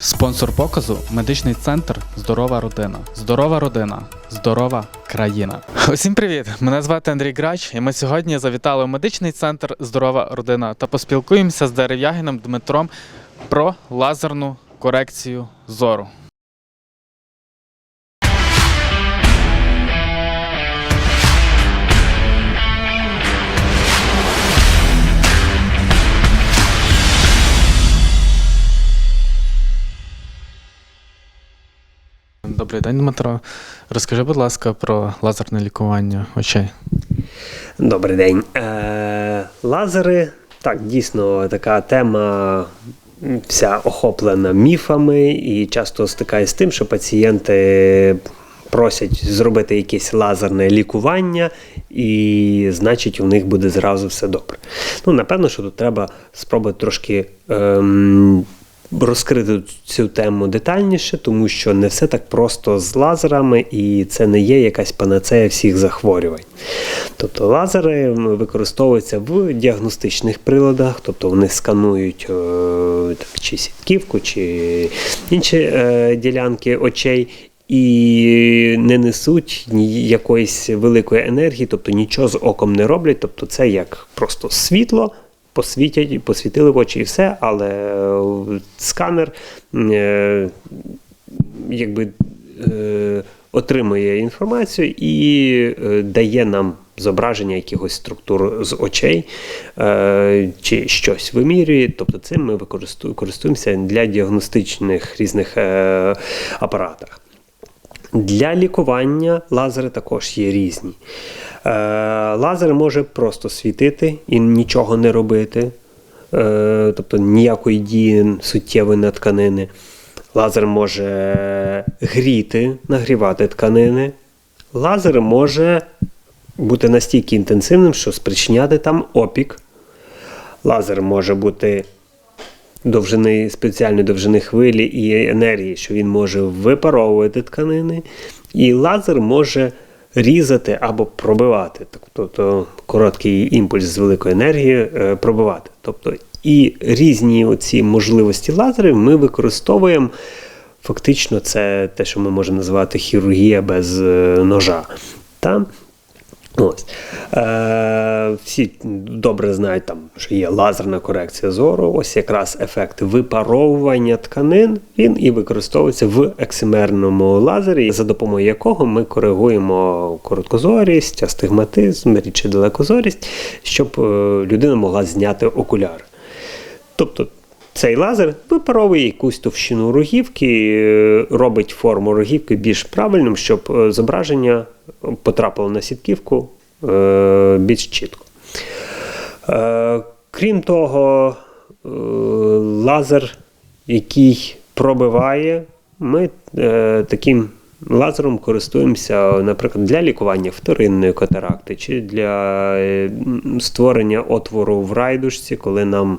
Спонсор показу медичний центр Здорова родина. Здорова родина, здорова країна. Усім привіт! Мене звати Андрій Грач, і ми сьогодні завітали у медичний центр Здорова родина та поспілкуємося з дерев'ягіним Дмитром про лазерну корекцію зору. Добрий день, Дмитро. Розкажи, будь ласка, про лазерне лікування очей. Добрий день. Е, лазери, так, дійсно, така тема вся охоплена міфами і часто стикаюся з тим, що пацієнти просять зробити якесь лазерне лікування, і значить у них буде зразу все добре. Ну, напевно, що тут треба спробувати трошки. Ем, Розкрити цю тему детальніше, тому що не все так просто з лазерами, і це не є якась панацея всіх захворювань. Тобто лазери використовуються в діагностичних приладах, тобто вони сканують е, там, чи сітківку, чи інші е, ділянки очей. І не несуть якоїсь великої енергії, тобто нічого з оком не роблять. Тобто це як просто світло, посвітять, посвітили в очі і все, але е, сканер е, якби е, отримує інформацію і дає нам зображення якихось структур з очей чи щось вимірює. Тобто цим ми використовуємо користуємося для діагностичних різних апаратах. Для лікування лазери також є різні. Е, лазер може просто світити і нічого не робити, е, тобто ніякої дії суттєвої на тканини. Лазер може гріти, нагрівати тканини. Лазер може бути настільки інтенсивним, що спричиняти там опік. Лазер може бути довжини, спеціальної довжини хвилі і енергії, що він може випаровувати тканини, і лазер може різати або пробивати. Тобто короткий імпульс з великою енергії е, пробивати. Тобто і різні оці можливості лазерів ми використовуємо. Фактично, це те, що ми можемо називати хірургія без е, ножа. Та? Ось. Е, всі добре знають, там, що є лазерна корекція зору. Ось якраз ефект випаровування тканин він і використовується в ексимерному лазері, за допомогою якого ми коригуємо короткозорість, астигматизм, рідше далекозорість, щоб е, людина могла зняти окуляри. Тобто цей лазер випаровує якусь товщину рогівки, е, робить форму рогівки більш правильним, щоб е, зображення потрапило на сітківку е, більш чітко. Е, Крім того, е, лазер, який пробиває, ми таким лазером користуємося, наприклад, для лікування вторинної катаракти чи для створення отвору в райдушці, коли нам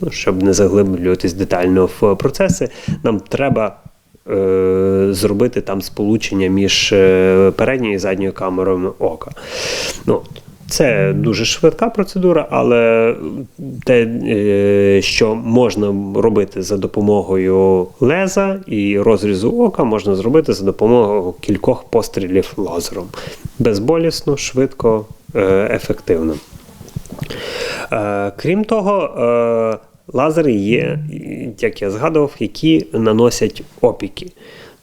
ну, щоб не заглиблюватись детально в процеси, нам треба зробити там сполучення між е, передньою і задньою камерами ока. Ну, це дуже швидка процедура, але те, е, що можна робити за допомогою леза і розрізу ока, можна зробити за допомогою кількох пострілів лазером. Безболісно, швидко, е, ефективно. Е, Крім того, е, лазери є, як я згадував, які наносять опіки.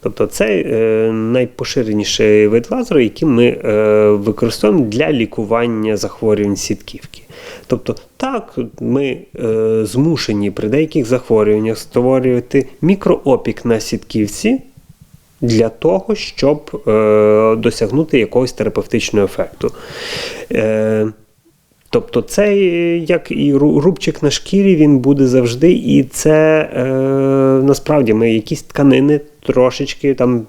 Тобто це е, найпоширеніший вид лазеру, який ми е, використовуємо для лікування захворювань сітківки. Тобто, так, ми е, змушені при деяких захворюваннях створювати мікроопік на сітківці для того, щоб досягнути якогось терапевтичного ефекту. Тобто це як і рубчик на шкірі, він буде завжди, і це е, насправді ми якісь тканини трошечки там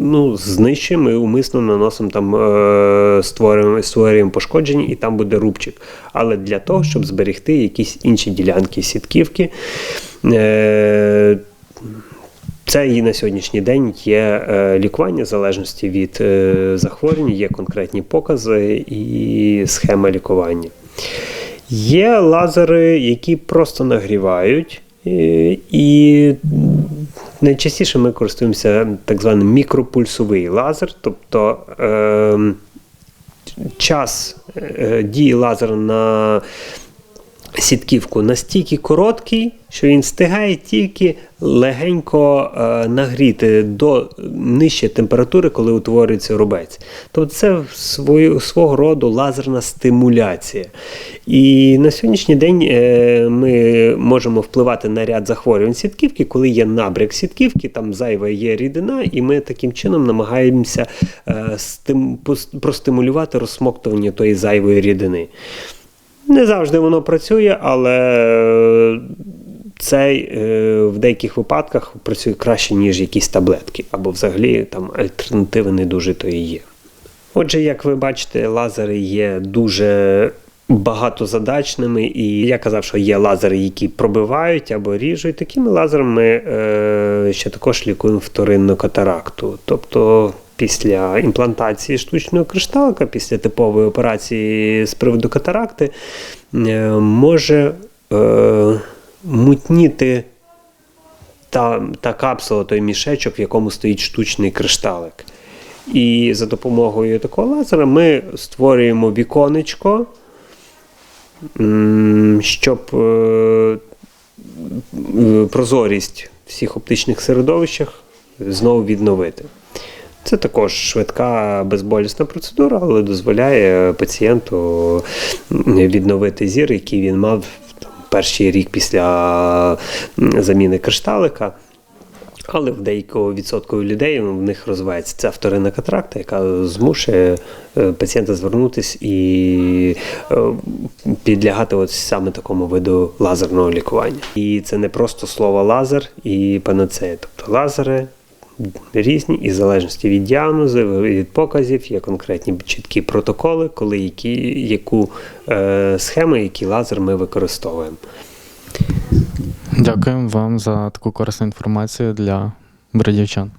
ну, знищуємо і умисно наносимо там е, створюємо, створюємо пошкодження, і там буде рубчик. Але для того, щоб зберегти якісь інші ділянки сітківки. Е, це і на сьогоднішній день є е, лікування в залежності від е, захворювань, є конкретні покази і схема лікування. Є лазери, які просто нагрівають, е, і Найчастіше ми користуємося так званим мікропульсовий лазер, тобто е, час дії лазера на сітківку настільки короткий, що він встигає тільки легенько е, нагріти до нижчої температури, коли утворюється рубець. Тобто це свою, свого роду лазерна стимуляція. І на сьогоднішній день е, ми можемо впливати на ряд захворювань сітківки, коли є набряк сітківки, там зайва є рідина, і ми таким чином намагаємося е, простимулювати розсмоктування тої зайвої рідини. Не завжди воно працює, але е, цей е, в деяких випадках працює краще, ніж якісь таблетки, або взагалі там альтернативи не дуже то і є. Отже, як ви бачите, лазери є дуже багатозадачними, і я казав, що є лазери, які пробивають або ріжуть. Такими лазерами ми е, ще також лікуємо вторинну катаракту. Тобто після імплантації штучного кришталика, після типової операції з приводу катаракти, е, може е, мутніти та, та капсула, той мішечок, в якому стоїть штучний кришталик. І за допомогою такого лазера ми створюємо віконечко, щоб е, прозорість всіх оптичних середовищах знову відновити. Це також швидка безболісна процедура, але дозволяє пацієнту відновити зір, який він мав там, перший рік після заміни кришталика. Але в деякого відсотку людей в них розвивається ця вторинна катракта, яка змушує е, пацієнта звернутися і е, підлягати от саме такому виду лазерного лікування. І це не просто слово лазер і панацея. Тобто лазери різні, і в залежності від діагнозу, від показів, є конкретні чіткі протоколи, коли які, яку е, схему, який лазер ми використовуємо. Дякуємо вам за таку корисну інформацію для бродівчан.